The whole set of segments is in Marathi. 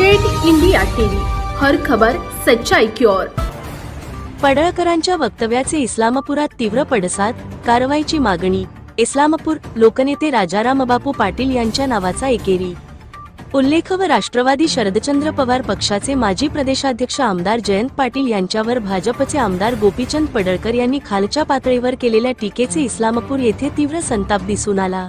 अपडेट इंडिया टीव्ही हर खबर सच्चाई की ओर. पडळकरांच्या वक्तव्याचे इस्लामपुरात तीव्र पडसाद कारवाईची मागणी. इस्लामपूर लोकनेते राजाराम बापू पाटील यांच्या नावाचा एकेरी. उल्लेख व राष्ट्रवादी शरदचंद्र पवार पक्षाचे माजी प्रदेशाध्यक्ष आमदार जयंत पाटील यांच्यावर भाजपचे आमदार गोपीचंद पडळकर यांनी खालच्या पातळीवर केलेल्या टीकेचे इस्लामपूर येथे तीव्र संताप दिसून आला.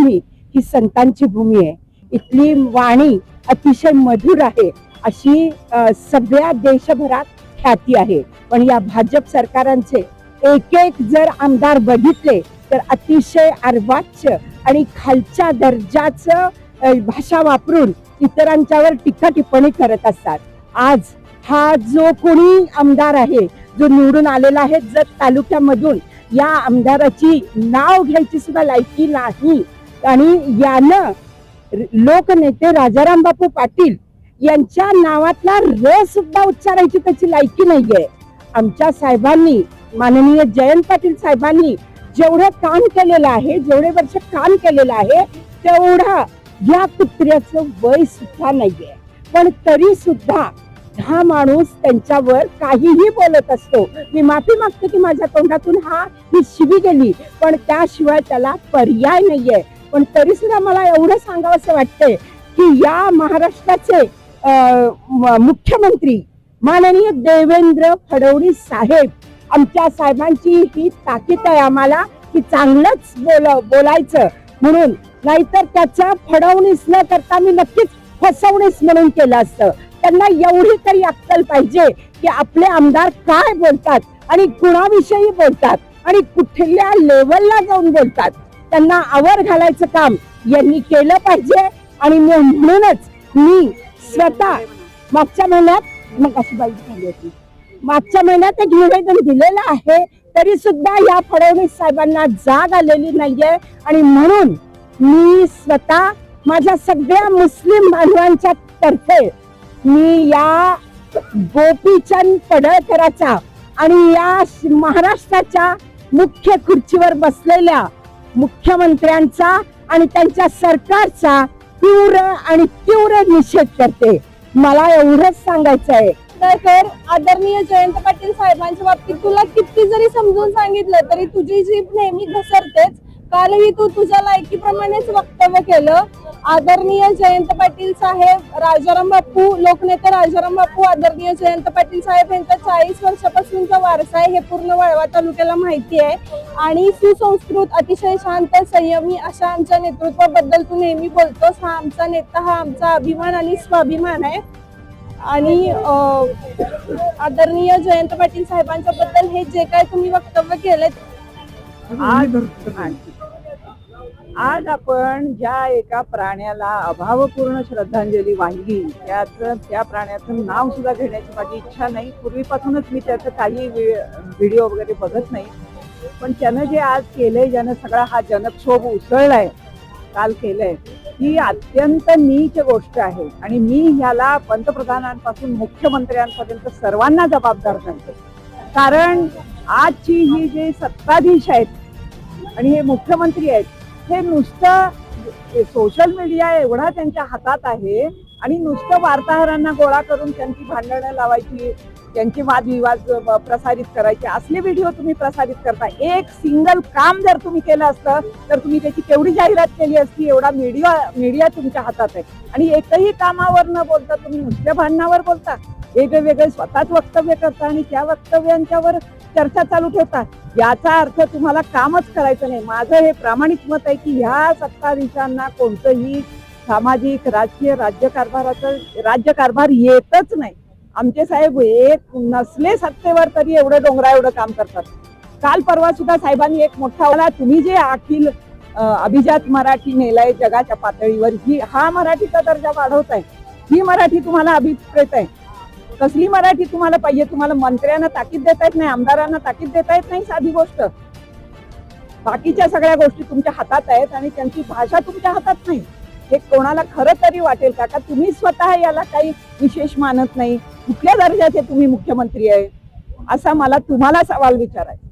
भूमी ही संतांची भूमी आहे. इथली वाणी अतिशय मधुर आहे. अशी सगळ्या देशभरात ख्याती आहे. पण या भाजप सरकारांचे एक एक जर आमदार बघितले तर अतिशय अर्वाच्य आणि खालच्या दर्जाचं भाषा वापरून इतरांच्यावर टीका टिप्पणी करत असतात. आज हा जो कोणी आमदार आहे जो निवडून आलेला आहे जत तालुक्यामधून या आमदाराची नाव घ्यायची सुद्धा लायकी नाही. आणि यानं लोकनेते राजाराम बापू पाटील यांच्या नावातला र सुद्धा उच्चारायची त्याची लायकी नाहीये. आमच्या साहेबांनी माननीय जयंत पाटील साहेबांनी जेवढं काम केलेलं आहे जेवढे वर्ष काम केलेलं आहे तेवढा या कुत्र्याचं वय सुद्धा नाहीये. पण तरी सुद्धा हा माणूस त्यांच्यावर काहीही बोलत असतो. मी माफी मागतो की माझ्या तोंडातून हा ही शिवी गेली पण त्याशिवाय त्याला पर्याय नाहीये. पण तरी सुद्धा मला एवढं सांगावं असं वाटतंय की या महाराष्ट्राचे मुख्यमंत्री माननीय देवेंद्र फडणवीस साहेब आमच्या साहेबांची ही ताकीद आहे आम्हाला की चांगलंच बोल बोलायचं. म्हणून नाहीतर त्याचं फडवणीस न करता मी नक्कीच फसवणीस म्हणून केलं असतं. त्यांना एवढी तरी अक्कल पाहिजे की आपले आमदार काय बोलतात आणि कुणाविषयी बोलतात आणि कुठल्या लेवलला जाऊन बोलतात. त्यांना आवर घालायचं काम यांनी केलं पाहिजे. आणि म्हणूनच मी स्वतः मागच्या महिन्यात मग अशी बाई झाली होती. मागच्या महिन्यात एक निवेदन दिलेलं आहे तरी सुद्धा या फडणवीस साहेबांना जाग आलेली नाहीये. आणि म्हणून मी स्वतः माझ्या सगळ्या मुस्लिम बांधवांच्या तर्फे मी या गोपीचंद पडळकराचा आणि या महाराष्ट्राच्या मुख्य खुर्चीवर बसलेल्या मुख्यमंत्र्यांचा आणि त्यांच्या सरकारचा तीव्र आणि तीव्र निषेध करते. मला एवढंच सांगायचं आहे. तर आदरणीय जयंत पाटील साहेबांच्या बाबतीत तुला किती जरी समजून सांगितलं तरी तुझी जीभ नेहमी घसरतेच. कालही तू तुझ्या लायकीप्रमाणेच वक्तव्य केलं. आदरणीय जयंत पाटील साहेब राजाराम बापू लोकनेते राजाराम बापू आदरणीय जयंत पाटील साहेब यांचा चाळीस वर्षापासूनचा वारसा आहे हे पूर्ण वळवा तालुक्याला माहिती आहे. आणि सुसंस्कृत अतिशय शांत संयमी अशा आमच्या नेतृत्वाबद्दल तू नेहमी बोलतोस. हा आमचा नेता हा आमचा अभिमान आणि स्वाभिमान आहे. आणि आदरणीय जयंत पाटील साहेबांच्या बद्दल हे जे काय तुम्ही वक्तव्य केलेत आज आपण ज्या एका प्राण्याला अभावपूर्ण श्रद्धांजली वाहिली त्याचं त्या प्राण्याचं नाव सुद्धा घेण्याची माझी इच्छा नाही. पूर्वीपासूनच मी त्याचं काही व्हिडिओ वगैरे बघत नाही. पण त्यानं जे आज केलंय ज्यानं सगळा हा जनक्षोभ उसळलाय काल केलंय ही अत्यंत नीच गोष्ट आहे. आणि मी ह्याला पंतप्रधानांपासून मुख्यमंत्र्यांपर्यंत सर्वांना जबाबदार धरते. कारण आजची ही जे सत्ताधीश आहेत आणि हे मुख्यमंत्री आहेत हे नुसतं सोशल मीडिया एवढा त्यांच्या हातात आहे आणि नुसतं वार्ताहरांना गोळा करून त्यांची भांडणं लावायची त्यांचे वादविवाद प्रसारित करायचे. असले व्हिडिओ तुम्ही प्रसारित करता. एक सिंगल काम जर तुम्ही केलं असतं तर तुम्ही त्याची केवढी जाहिरात केली असती एवढा मीडिया मीडिया तुमच्या हातात आहे. आणि एकही कामावर न बोलता तुम्ही नुसत्या भांडणावर बोलता. वेगळे वेगळे स्वतःच वक्तव्य करता आणि त्या वक्तव्यांच्यावर चर्चा चालू ठेवता. याचा अर्थ तुम्हाला कामच करायचं नाही. माझं हे प्रामाणिक मत आहे की ह्या सत्ताधीशांना कोणतंही सामाजिक राजकीय राज्यकारभाराचं राज्यकारभार येतच नाही. आमचे साहेब एक नसले सत्तेवर तरी एवढं डोंगरा एवढं काम करतात. काल परवा सुद्धा साहेबांनी एक मोठा वाला तुम्ही जे अखिल अभिजात मराठी नेलाय जगाच्या पातळीवर ही हा मराठीचा दर्जा वाढवत आहे ही मराठी तुम्हाला अभिप्रेत आहे. कसली मराठी तुम्हाला पाहिजे? तुम्हाला मंत्र्यांना ताकीद देता येत नाही आमदारांना ताकीद देता येत नाही साधी गोष्ट. बाकीच्या सगळ्या गोष्टी तुमच्या हातात आहेत आणि त्यांची भाषा तुमच्या हातात नाही. हे कोणाला खरं तरी वाटेल का का तुम्ही स्वतः याला काही विशेष मानत नाही. कुठल्या दर्जाचे तुम्ही मुख्यमंत्री आहे? असा मला तुम्हाला सवाल विचारायचा